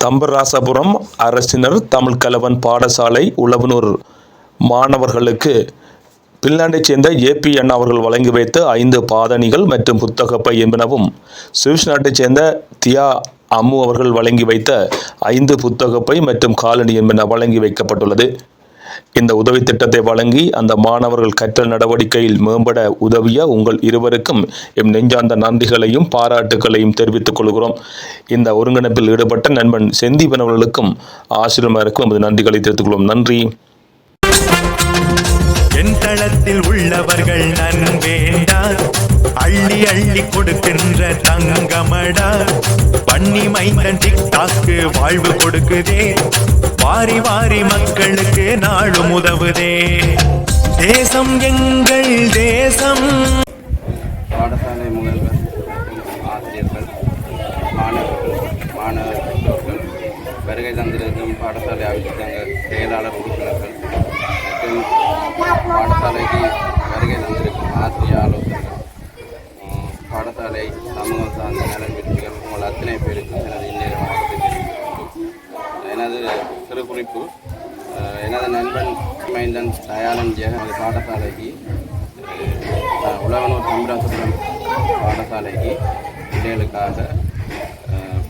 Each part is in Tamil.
தம்பராசபுரம் அரசினர் தமிழ் கலவன் பாடசாலை உழவனூர் மாணவர்களுக்கு பின்லாண்டைச் சேர்ந்த ஏபி அண்ணா அவர்கள் வழங்கி வைத்த ஐந்து பாதணிகள் மற்றும் புத்தகப்பை என்பனவும் சுவிஸ் நாட்டைச் சேர்ந்த தியா அம்மு அவர்கள் வழங்கி வைத்த ஐந்து புத்தகப்பை மற்றும் காலணி என்பன வழங்கி வைக்கப்பட்டுள்ளது. இந்த உதவி திட்டத்தை வழங்கி அந்த மாணவர்கள் கற்றல் நடவடிக்கையில் மேம்பட உதவிய உங்கள் இருவருக்கும் எம் நெஞ்சார்ந்த நன்றிகளையும் பாராட்டுகளையும் தெரிவித்துக் கொள்கிறோம். இந்த ஒருங்கிணைப்பில் ஈடுபட்ட நண்பன் செந்தீபன் அவர்களுக்கும் ஆசிரியருக்கும் நமது நன்றிகளை தெரிவித்துக் கொள்வோம். நன்றி. என் தளத்தில் உள்ளவர்கள் நன்வேண்டா அள்ளி அள்ளி கொடுக்கின்ற தங்கமடா. பண்ணி மைந்தன் டிக்டாக்கு வாழ்வு கொடுக்குதே. வாரி வாரி மக்களுக்கு நாளும் உதவுதே. தேசம் எங்கள் தேசம். பாடசாலை முதல்வர் ஆசிரியர்கள் மாணவர்கள் மாணவ பெற்றோர்கள் வருகை தந்திருக்கும் பாடசாலை அபிவிருத்தங்க செயலாளர் உறுப்பினர்கள் மற்றும் பாடசாலைக்கு வருகை தந்திருக்கும் ஆசிரிய ஆலோசகர்கள் பாடசாலை சமூகம் சார்ந்த நலன் விரும்பிகள் உங்கள் அத்தனை பேருக்கும் எனது இந்நேர எனது சிறு குறிப்பு எனது நண்பன் மைந்தன் தயானந்த் ஜெகன் பாடசாலைக்கு உலகனூர் சந்திராசுரம் பாடசாலைக்கு பிள்ளைகளுக்காக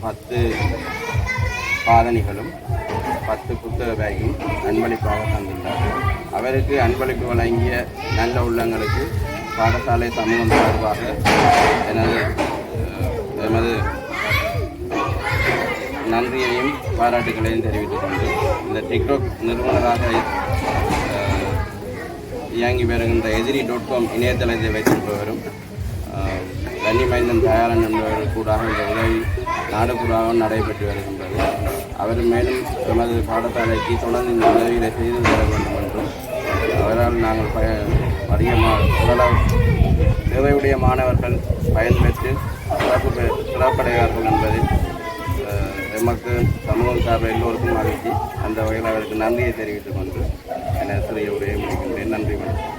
பத்து பாதணிகளும் பத்து புத்தக பேக்கும் அன்பளிப்பாக தந்துள்ளார் அவருக்கு அன்பளிப்பு வழங்கிய நல்ல உள்ளங்களுக்கு பாடசாலை சமூகம் சார்பாக எனது எமது நன்றியையும் பாராட்டுகளையும் தெரிவித்துக் கொண்டு இந்த டிக்டாக் நிறுவனராக இயங்கி வருகின்ற எதிரி டாட் காம் இணையதளத்தை வைத்திருப்பவரும் தண்ணி கன்னிமைந்தன் தயாரன் என்பவர் கூடாக இந்த உதவி நாடு நடைபெற்று வருகின்றது அவர் மேலும் எமது பாடசாலைக்கு தொடர்ந்து இந்த உதவிகளை செய்து தர வேண்டும் என்றும் அவரால் நாங்கள் பய அதிகமாக உடலால் ஓரளவு மாணவர்கள் பயன்பெற்று சிறப்பு பெ- சிறப்படைவார்கள் என்பதில் அஹ், எமக்கு சமூகம் சார்பில் எல்லோருக்கும் மகிழ்ச்சி. அந்த வகையில் அவருக்கு நன்றியை தெரிவித்துக் கொண்டு என சிறிய உரையை முடிக்கின்றேன் நன்றி வணக்கம்.